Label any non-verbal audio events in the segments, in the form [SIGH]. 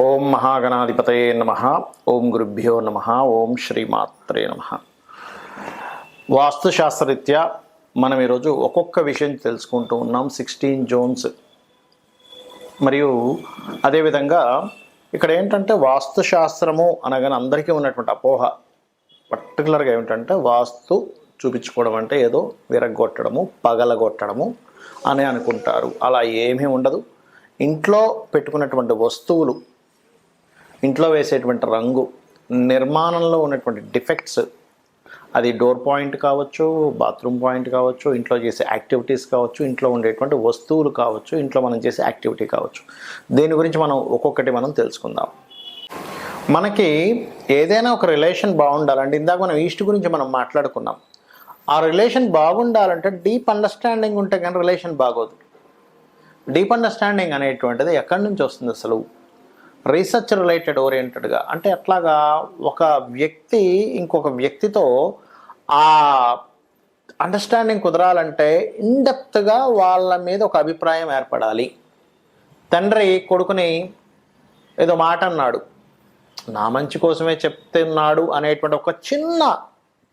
ఓం మహాగణాధిపతయే నమ. ఓం గురుభ్యో నమ. ఓం శ్రీమాత్రే నమ. వాస్తుశాస్త్రరీత్యా మనం ఈరోజు ఒక్కొక్క విషయం తెలుసుకుంటూ ఉన్నాం. Sixteen zones. మరియు అదేవిధంగా ఇక్కడ ఏంటంటే వాస్తుశాస్త్రము అనగానే అందరికీ ఉన్నటువంటి అపోహ. పర్టికులర్గా ఏమిటంటే వాస్తు చూపించుకోవడం అంటే ఏదో విరగొట్టడము పగలగొట్టడము అని అనుకుంటారు. అలా ఏమీ ఉండదు. ఇంట్లో పెట్టుకున్నటువంటి వస్తువులు ఇంట్లో వేసేటువంటి రంగు నిర్మాణంలో ఉన్నటువంటి డిఫెక్ట్స్ అది డోర్ పాయింట్ కావచ్చు బాత్రూమ్ పాయింట్ కావచ్చు ఇంట్లో చేసే యాక్టివిటీస్ కావచ్చు ఇంట్లో ఉండేటువంటి వస్తువులు కావచ్చు ఇంట్లో మనం చేసే యాక్టివిటీ కావచ్చు. దీని గురించి మనం ఒక్కొక్కటి మనం తెలుసుకుందాం. మనకి ఏదైనా ఒక రిలేషన్ బాగుండాలంటే ఇందాక మనం ఈస్ట్ గురించి మనం మాట్లాడుకున్నాం. ఆ రిలేషన్ బాగుండాలంటే డీప్ అండర్స్టాండింగ్ ఉంటే కానీ రిలేషన్ బాగోదు. డీప్ అండర్స్టాండింగ్ అనేటువంటిది ఎక్కడి నుంచి వస్తుంది అసలు? రీసెర్చ్ రిలేటెడ్ ఓరియంటెడ్గా అంటే అట్లాగా ఒక వ్యక్తి ఇంకొక వ్యక్తితో ఆ అండర్స్టాండింగ్ కుదరాలంటే ఇన్డెప్త్గా వాళ్ళ మీద ఒక అభిప్రాయం ఏర్పడాలి. తండ్రి కొడుకుని ఏదో మాట అన్నాడు నా మంచి కోసమే చెప్తున్నాడు అనేటువంటి ఒక చిన్న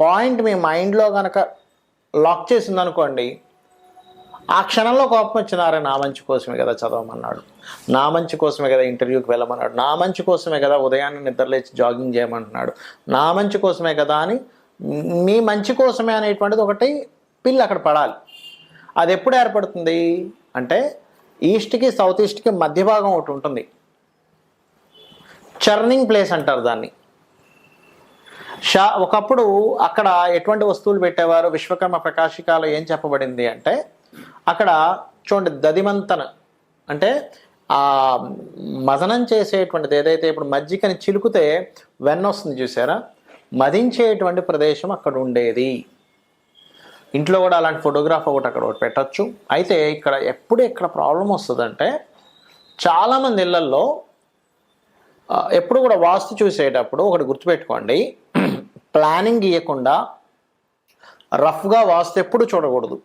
పాయింట్ మీ మైండ్లో కనుక లాక్ చేసింది అనుకోండి ఆ క్షణంలో కోపం వచ్చినారే నా మంచి కోసమే కదా చదవమన్నాడు. నా మంచి కోసమే కదా ఇంటర్వ్యూకి వెళ్ళమన్నాడు. నా మంచి కోసమే కదా ఉదయాన్నే నిద్రలేచి జాగింగ్ చేయమంటున్నాడు. నా మంచి కోసమే కదా అని మీ మంచి కోసమే అనేటువంటిది ఒకటి పిల్లి అక్కడ పడాలి. అది ఎప్పుడు ఏర్పడుతుంది అంటే ఈస్ట్కి సౌత్ ఈస్ట్కి మధ్య భాగం ఒకటి ఉంటుంది. చర్నింగ్ ప్లేస్ అంటారు దాన్ని. షా ఒకప్పుడు అక్కడ ఎటువంటి వస్తువులు పెట్టేవారు? విశ్వకర్మ ప్రకాశికాలో ఏం చెప్పబడింది అంటే అక్కడ చూడండి దదిమంతన. అంటే ఆ మదనం చేసేటువంటిది ఏదైతే ఇప్పుడు మజ్జికని చిలుకుతే వెన్న వస్తుంది చూసారా? మదించేటువంటి ప్రదేశం అక్కడ ఉండేది. ఇంట్లో కూడా అలాంటి ఫోటోగ్రాఫ్ ఒకటి అక్కడ ఒకటి పెట్టచ్చు. అయితే ఇక్కడ ఎప్పుడు ఇక్కడ ప్రాబ్లం వస్తుందంటే చాలామంది ఇళ్ళల్లో ఎప్పుడు కూడా వాస్తు చూసేటప్పుడు ఒకటి గుర్తుపెట్టుకోండి. [CLEARS THROAT] ప్లానింగ్ ఇవ్వకుండా రఫ్గా వాస్తు ఎప్పుడు చూడకూడదు.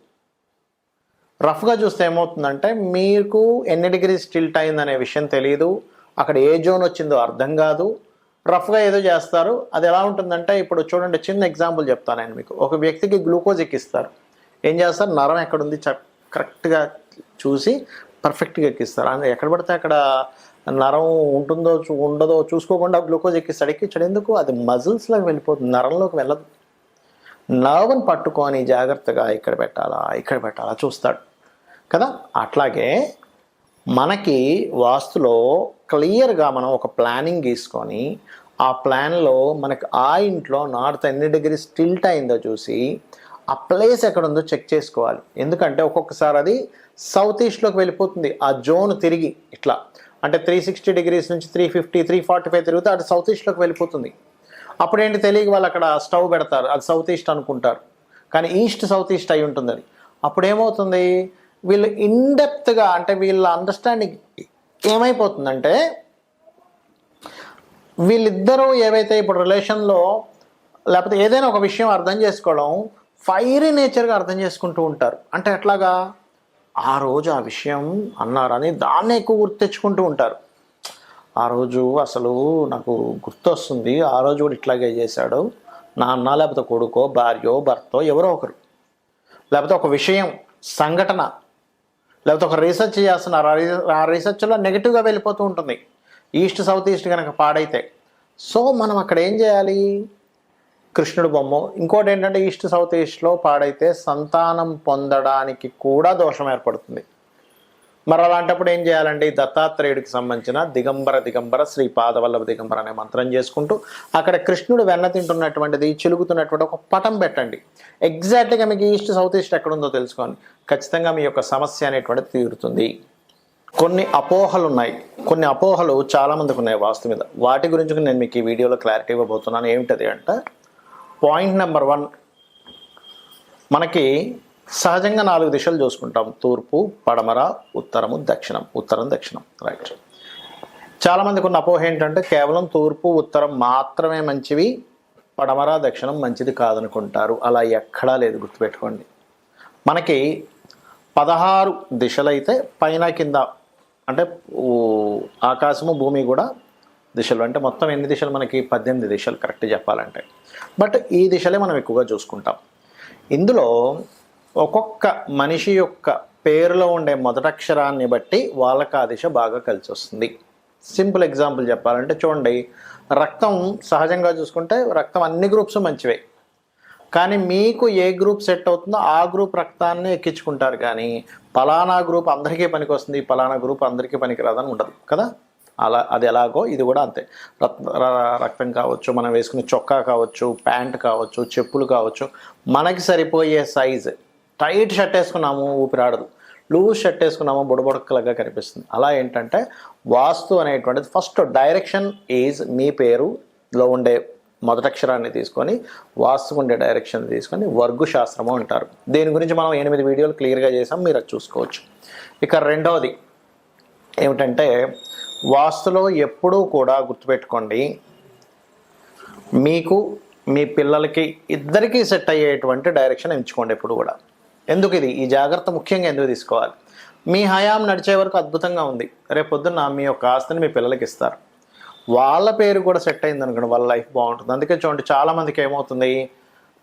రఫ్గా చూస్తే ఏమవుతుందంటే మీకు ఎన్ని డిగ్రీస్ టిల్ట్ అయిందనే విషయం తెలియదు అక్కడ ఏ జోన్ వచ్చిందో అర్థం కాదు. రఫ్గా ఏదో చేస్తారు. అది ఎలా ఉంటుందంటే ఇప్పుడు చూడండి చిన్న ఎగ్జాంపుల్ చెప్తాను నేను మీకు. ఒక వ్యక్తికి గ్లూకోజ్ ఎక్కిస్తారు. ఏం చేస్తారు? నరం ఎక్కడుంది? చ కరెక్ట్గా చూసి పర్ఫెక్ట్గా ఎక్కిస్తారు. అంటే ఎక్కడ పడితే అక్కడ నరం ఉంటుందో చూ- ఉండదో చూసుకోకుండా గ్లూకోజ్ ఎక్కిస్తాడు. ఎక్కించాడు. ఎందుకు? అది మజిల్స్లోకి వెళ్ళిపోతుంది. నరంలోకి వెళ్ళదు. నర్వ్ని పట్టుకొని జాగ్రత్తగా ఇక్కడ పెట్టాలా ఇక్కడ పెట్టాలా చూస్తాడు. కదా? అట్లాగే మనకి వాస్తులో క్లియర్గా మనం ఒక ప్లానింగ్ గీసుకొని ఆ ప్లాన్లో మనకి ఆ ఇంట్లో నార్త్ ఎన్ని డిగ్రీస్ టిల్ట్ అయిందో చూసి ఆ ప్లేస్ ఎక్కడ ఉందో చెక్ చేసుకోవాలి. ఎందుకంటే ఒక్కొక్కసారి అది సౌత్ ఈస్ట్లోకి వెళ్ళిపోతుంది. ఆ జోన్ తిరిగి ఇట్లా. అంటే త్రీ సిక్స్టీ డిగ్రీస్ నుంచి three fifty three forty five తిరిగితే అటు సౌత్ ఈస్ట్లోకి వెళ్ళిపోతుంది. అప్పుడేంటి తెలియక వాళ్ళు అక్కడ స్టవ్ పెడతారు. అది సౌత్ ఈస్ట్ అనుకుంటారు. కానీ ఈస్ట్ సౌత్ ఈస్ట్ అయి ఉంటుంది అది అప్పుడు ఏమవుతుంది వీళ్ళు ఇన్డెప్త్గా అంటే వీళ్ళ అండర్స్టాండింగ్ ఏమైపోతుందంటే వీళ్ళిద్దరూ ఏవైతే ఇప్పుడు రిలేషన్లో లేకపోతే ఏదైనా ఒక విషయం అర్థం చేసుకోవడం ఫైరీ నేచర్గా అర్థం చేసుకుంటూ ఉంటారు. అంటే ఎట్లాగా? ఆ రోజు ఆ విషయం అన్నారని దాన్ని ఎక్కువ గుర్తు తెచ్చుకుంటూ ఉంటారు. ఆ రోజు అసలు నాకు గుర్తొస్తుంది ఆ రోజు కూడా ఇట్లాగే చేశాడు. నాన్న లేకపోతే కొడుకో భార్యో భర్తో ఎవరో ఒకరు. లేకపోతే ఒక విషయం సంఘటన లేకపోతే ఒక రీసెర్చ్ చేస్తున్నారు. ఆ రీసెర్చ్లో నెగిటివ్గా వెళ్ళిపోతూ ఉంటుంది. ఈస్ట్ సౌత్ ఈస్ట్ కనుక పాడైతే. సో మనం అక్కడ ఏం చేయాలి? కృష్ణుడు బొమ్మ. ఇంకోటి ఏంటంటే ఈస్ట్ సౌత్ ఈస్ట్లో పాడైతే సంతానం పొందడానికి కూడా దోషం ఏర్పడుతుంది. మరి అలాంటప్పుడు ఏం చేయాలండి? దత్తాత్రేయుడికి సంబంధించిన దిగంబర దిగంబర శ్రీ పాదవల్లభ దిగంబర అనే మంత్రం చేసుకుంటూ అక్కడ కృష్ణుడు వెన్న తింటున్నటువంటిది చిలుగుతున్నటువంటి ఒక పటం పెట్టండి. ఎగ్జాక్ట్గా మీకు ఈస్ట్ సౌత్ ఈస్ట్ ఎక్కడ ఉందో తెలుసుకోండి. ఖచ్చితంగా మీ యొక్క సమస్య అనేటువంటిది తీరుతుంది. కొన్ని అపోహలు ఉన్నాయి కొన్ని అపోహలు చాలామందికి ఉన్నాయి వాస్తు మీద. వాటి గురించి నేను మీకు ఈ వీడియోలో క్లారిటీ ఇవ్వబోతున్నాను. ఏమిటది అంటే పాయింట్ నెంబర్ వన్. మనకి సహజంగా నాలుగు దిశలు చూసుకుంటాం. తూర్పు పడమర ఉత్తరము దక్షిణం. ఉత్తరం దక్షిణం. రైట్ చాలామందికి ఉన్న అపోహ ఏంటంటే కేవలం తూర్పు ఉత్తరం మాత్రమే మంచివి పడమర దక్షిణం మంచిది కాదనుకుంటారు. అలా ఎక్కడా లేదు గుర్తుపెట్టుకోండి. మనకి పదహారు దిశలైతే పైన కింద అంటే ఆకాశము భూమి కూడా దిశలు. అంటే మొత్తం ఎన్ని దిశలు మనకి? పద్దెనిమిది దిశలు కరెక్ట్ చెప్పాలంటే. బట్ ఈ దిశలే మనం ఎక్కువగా చూసుకుంటాం. ఇందులో ఒక్కొక్క మనిషి యొక్క పేరులో ఉండే మొదటక్షరాన్ని బట్టి వాళ్ళకి ఆ దిశ బాగా కలిసి వస్తుంది సింపుల్ ఎగ్జాంపుల్ చెప్పాలంటే చూడండి రక్తం సహజంగా చూసుకుంటే రక్తం అన్ని గ్రూప్స్ మంచివే. కానీ మీకు ఏ గ్రూప్ సెట్ అవుతుందో ఆ గ్రూప్ రక్తాన్ని ఎక్కించుకుంటారు కానీ పలానా గ్రూప్ అందరికీ పనికి వస్తుంది పలానా గ్రూప్ అందరికీ పనికిరాదని ఉండదు కదా? అలా అది ఎలాగో ఇది కూడా అంతే. రక్తం కావచ్చు మనం వేసుకునే చొక్కా కావచ్చు ప్యాంట్ కావచ్చు చెప్పులు కావచ్చు మనకి సరిపోయే సైజ్. టైట్ షర్ట్ వేసుకున్నాము ఊపిరాడదు. లూజ్ షర్ట్ వేసుకున్నాము బుడబుడకలుగా కనిపిస్తుంది. అలా ఏంటంటే వాస్తు అనేటువంటిది ఫస్ట్ డైరెక్షన్ ఈజ్ మీ పేరులో ఉండే మొదటక్షరాన్ని తీసుకొని వాస్తు ఉండే డైరెక్షన్ తీసుకొని వర్గు శాస్త్రము అంటారు. దీని గురించి మనం ఎనిమిది వీడియోలు క్లియర్గా చేసాం మీరు అది చూసుకోవచ్చు. ఇక రెండవది ఏమిటంటే వాస్తులో ఎప్పుడూ కూడా గుర్తుపెట్టుకోండి మీకు మీ పిల్లలకి ఇద్దరికీ సెట్ అయ్యేటువంటి డైరెక్షన్ ఎంచుకోండి ఎప్పుడు కూడా. ఎందుకు ఇది? ఈ జాగ్రత్త ముఖ్యంగా ఎందుకు తీసుకోవాలి? మీ హయాం నడిచే వరకు అద్భుతంగా ఉంది. రేపొద్దున మీ యొక్క ఆస్తిని మీ పిల్లలకి ఇస్తారు. వాళ్ళ పేరు కూడా సెట్ అయింది అనుకోండి వాళ్ళ లైఫ్ బాగుంటుంది. అందుకే చూడండి చాలామందికి ఏమవుతుంది?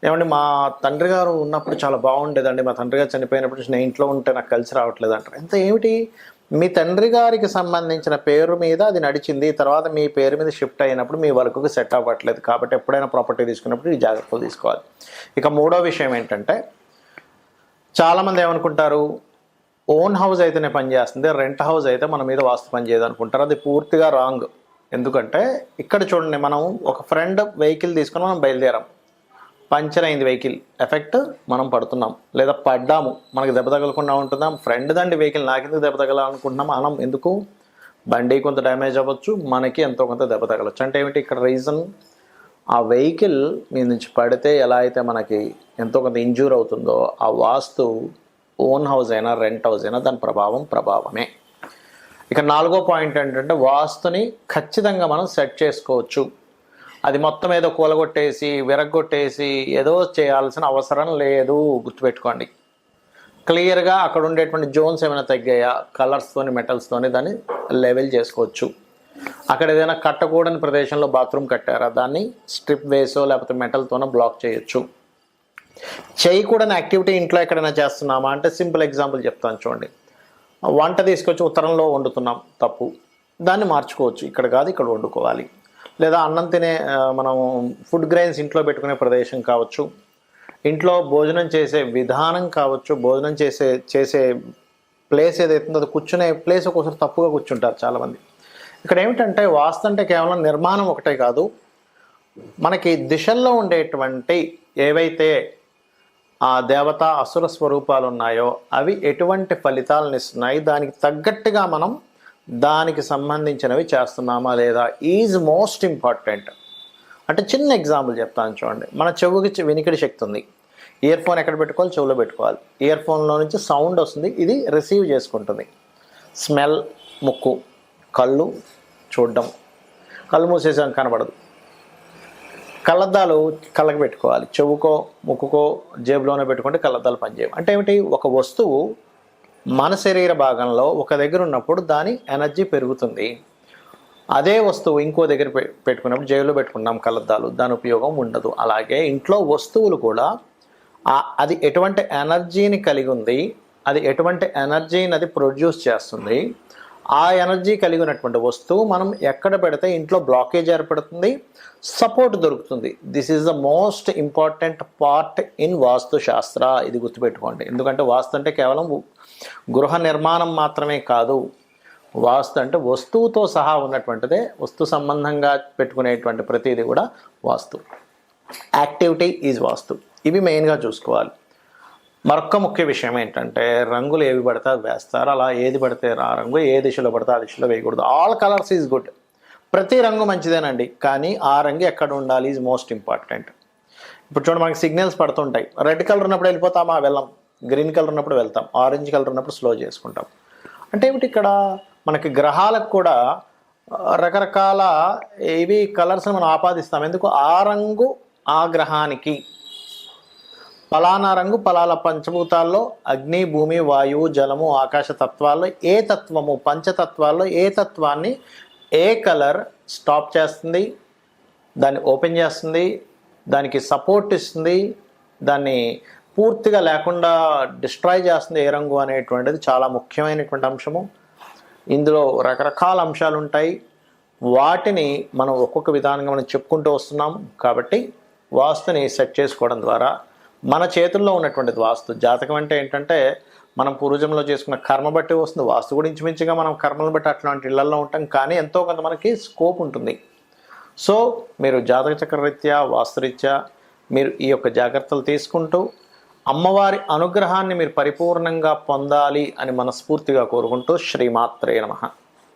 ఏమండి మా తండ్రి గారు ఉన్నప్పుడు చాలా బాగుండేదండి. మా తండ్రి గారు చనిపోయినప్పుడు నేను ఇంట్లో ఉంటే నాకు కలిసి రావట్లేదు అంటారు. ఎంత ఏమిటి? మీ తండ్రి గారికి సంబంధించిన పేరు మీద అది నడిచింది. తర్వాత మీ పేరు మీద షిఫ్ట్ అయినప్పుడు మీ వర్క్కి సెట్ అవ్వట్లేదు. కాబట్టి ఎప్పుడైనా ప్రాపర్టీ తీసుకున్నప్పుడు ఈ జాగ్రత్తలు తీసుకోవాలి. ఇక మూడో విషయం ఏంటంటే చాలామంది ఏమనుకుంటారు? ఓన్ హౌస్ అయితేనే పనిచేస్తుంది రెంట్ హౌస్ అయితే మన మీద వాస్తు పని చేయదు అనుకుంటారు. అది పూర్తిగా రాంగ్. ఎందుకంటే ఇక్కడ చూడండి మనం ఒక ఫ్రెండ్ వెహికల్ తీసుకొని మనం బయలుదేరాం. పంచర్ అయింది వెహికల్. ఎఫెక్ట్ మనం పడుతున్నాం. లేదా పడ్డాము. మనకి దెబ్బ తగలకుండా ఉంటుందాం? ఫ్రెండ్ దండి వెహికల్. నాకెందుకు దెబ్బ తగలాలనుకుంటున్నాం? మనం ఎందుకు? బండి కొంత డ్యామేజ్ అవ్వచ్చు. మనకి ఎంతో కొంత దెబ్బ తగలచ్చు. అంటే ఏమిటి? ఇక్కడ రీజన్ ఆ వెహికల్ మీ నుంచి పడితే ఎలా అయితే మనకి ఎంతో కొంత ఇంజూర్ అవుతుందో ఆ వాస్తు ఓన్ హౌస్ అయినా రెంట్ హౌస్ అయినా దాని ప్రభావం ప్రభావమే. ఇక నాలుగో పాయింట్ ఏంటంటే వాస్తుని ఖచ్చితంగా మనం సెట్ చేసుకోవచ్చు. అది మొత్తం ఏదో కూలగొట్టేసి విరగొట్టేసి ఏదో చేయాల్సిన అవసరం లేదు. గుర్తుపెట్టుకోండి. క్లియర్గా అక్కడ ఉండేటువంటి జోన్స్ ఏమైనా తగ్గాయా? కలర్స్తోని మెటల్స్తోని దాన్ని లెవెల్ చేసుకోవచ్చు. అక్కడ ఏదైనా కట్టకూడని ప్రదేశంలో బాత్రూమ్ కట్టారా? దాన్ని స్ట్రిప్ వేసో లేకపోతే మెటల్తోనో బ్లాక్ చేయొచ్చు. చేయకూడని యాక్టివిటీ ఇంట్లో ఎక్కడైనా చేస్తున్నామా? అంటే సింపుల్ ఎగ్జాంపుల్ చెప్తాను చూడండి. వంట తీసుకొచ్చి ఉత్తరంలో వండుతున్నాం తప్పు. దాన్ని మార్చుకోవచ్చు. ఇక్కడ కాదు ఇక్కడ వండుకోవాలి. లేదా అన్నం తినే మనం ఫుడ్ గ్రైన్స్ ఇంట్లో పెట్టుకునే ప్రదేశం కావచ్చు. ఇంట్లో భోజనం చేసే విధానం కావచ్చు. భోజనం చేసే చేసే ప్లేస్ ఏదైతే ఉందో అది కూర్చునే ప్లేస్ ఒకసారి తప్పుగా కూర్చుంటారు చాలామంది. ఇక్కడ ఏమిటంటే వాస్తు అంటే కేవలం నిర్మాణం ఒకటే కాదు. మనకి దిశల్లో ఉండేటువంటి ఏవైతే ఆ దేవత అసుర స్వరూపాలు ఉన్నాయో అవి ఎటువంటి ఫలితాలను ఇస్తున్నాయి? దానికి తగ్గట్టుగా మనం దానికి సంబంధించినవి చేస్తున్నామా లేదా ఈజ్ మోస్ట్ ఇంపార్టెంట్. అంటే చిన్న ఎగ్జాంపుల్ చెప్తాను చూడండి. మన చెవుకి వినికిడి శక్తి ఉంది. ఇయర్ ఫోన్ ఎక్కడ పెట్టుకోవాలి? చెవులో పెట్టుకోవాలి. ఇయర్ ఫోన్లో నుంచి సౌండ్ వస్తుంది. ఇది రిసీవ్ చేసుకుంటుంది. స్మెల్ ముక్కు. కళ్ళు చూడడం. కళ్ళు మూసేసాం కనబడదు. కళ్ళద్దాలు కళ్ళకి పెట్టుకోవాలి. చెవుకో ముక్కుకో జేబులోనే పెట్టుకుంటే కళ్ళద్దాలు పనిచేయవు. అంటే ఏమిటి? ఒక వస్తువు మన శరీర భాగంలో ఒక దగ్గర ఉన్నప్పుడు దాని ఎనర్జీ పెరుగుతుంది. అదే వస్తువు ఇంకో దగ్గర పె- పెట్టుకున్నప్పుడు జేబులో పెట్టుకున్నాం కళ్ళద్దాలు దాని ఉపయోగం ఉండదు. అలాగే ఇంట్లో వస్తువులు కూడా అది ఎటువంటి ఎనర్జీని కలిగి ఉంది అది ఎటువంటి ఎనర్జీని అది ప్రొడ్యూస్ చేస్తుంది ఆ ఎనర్జీ కలిగి ఉన్నటువంటి వస్తువు మనం ఎక్కడ పెడితే ఇంట్లో బ్లాకేజ్ ఏర్పడుతుంది సపోర్ట్ దొరుకుతుంది. This is the most important part in vastu shastra ఇది గుర్తుపెట్టుకోండి. ఎందుకంటే వాస్తు అంటే కేవలం గృహ నిర్మాణం మాత్రమే కాదు. వాస్తు అంటే వస్తువుతో సహా ఉన్నటువంటిదే వస్తు సంబంధంగా పెట్టుకునేటువంటి ప్రతిదీ కూడా వాస్తు యాక్టివిటీ ఈజ్ వాస్తు ఇవి మెయిన్గా చూసుకోవాలి. మరొక ముఖ్య విషయం ఏంటంటే రంగులు ఏవి పడితే అవి వేస్తారు. అలా ఏది పడితే ఆ రంగు ఏ దిశలో పడితే ఆ దిశలో వేయకూడదు. ఆల్ కలర్స్ ఈజ్ గుడ్ ప్రతి రంగు మంచిదేనండి. కానీ ఆ రంగు ఎక్కడ ఉండాలి ఈజ్ మోస్ట్ ఇంపార్టెంట్ ఇప్పుడు చూడండి మనకి సిగ్నల్స్ పడుతుంటాయి. రెడ్ కలర్ ఉన్నప్పుడు వెళ్ళిపోతామా? వెళ్ళాం. గ్రీన్ కలర్ ఉన్నప్పుడు వెళ్తాం. ఆరెంజ్ కలర్ ఉన్నప్పుడు స్లో చేసుకుంటాం. అంటే ఏమిటి ఇక్కడ? మనకి గ్రహాలకు కూడా రకరకాల ఇవి కలర్స్ని మనం ఆపాదిస్తాం. ఎందుకు? ఆ రంగు ఆ గ్రహానికి పలానా రంగు పలాల పంచభూతాల్లో అగ్ని భూమి వాయువు జలము ఆకాశ తత్వాల్లో ఏ తత్వము పంచతత్వాల్లో ఏ తత్వాన్ని ఏ కలర్ స్టాప్ చేస్తుంది దాన్ని ఓపెన్ చేస్తుంది దానికి సపోర్ట్ ఇస్తుంది దాన్ని పూర్తిగా లేకుండా డిస్ట్రాయ్ చేస్తుంది ఏ రంగు అనేటువంటిది చాలా ముఖ్యమైనటువంటి అంశము. ఇందులో రకరకాల అంశాలు ఉంటాయి. వాటిని మనం ఒక్కొక్క విధానంగా మనం చెప్పుకుంటూ వస్తున్నాం కాబట్టి వాస్తుని సెట్ చేసుకోవడం ద్వారా మన చేతుల్లో ఉన్నటువంటిది వాస్తు. జాతకం అంటే ఏంటంటే మనం పూర్వజంలో చేసుకున్న కర్మ బట్టి వస్తుంది. వాస్తు కూడా ఇంచుమించుగా మనం కర్మలు బట్టి అట్లాంటి ఇళ్ళలో ఉంటాం. కానీ ఎంతో కొంత మనకి స్కోప్ ఉంటుంది. సో మీరు జాతక చక్రరీత్యా వాస్తురీత్యా మీరు ఈ యొక్క జాగ్రత్తలు తీసుకుంటూ అమ్మవారి అనుగ్రహాన్ని మీరు పరిపూర్ణంగా పొందాలి అని మనస్ఫూర్తిగా కోరుకుంటూ శ్రీమాత్రే నమః.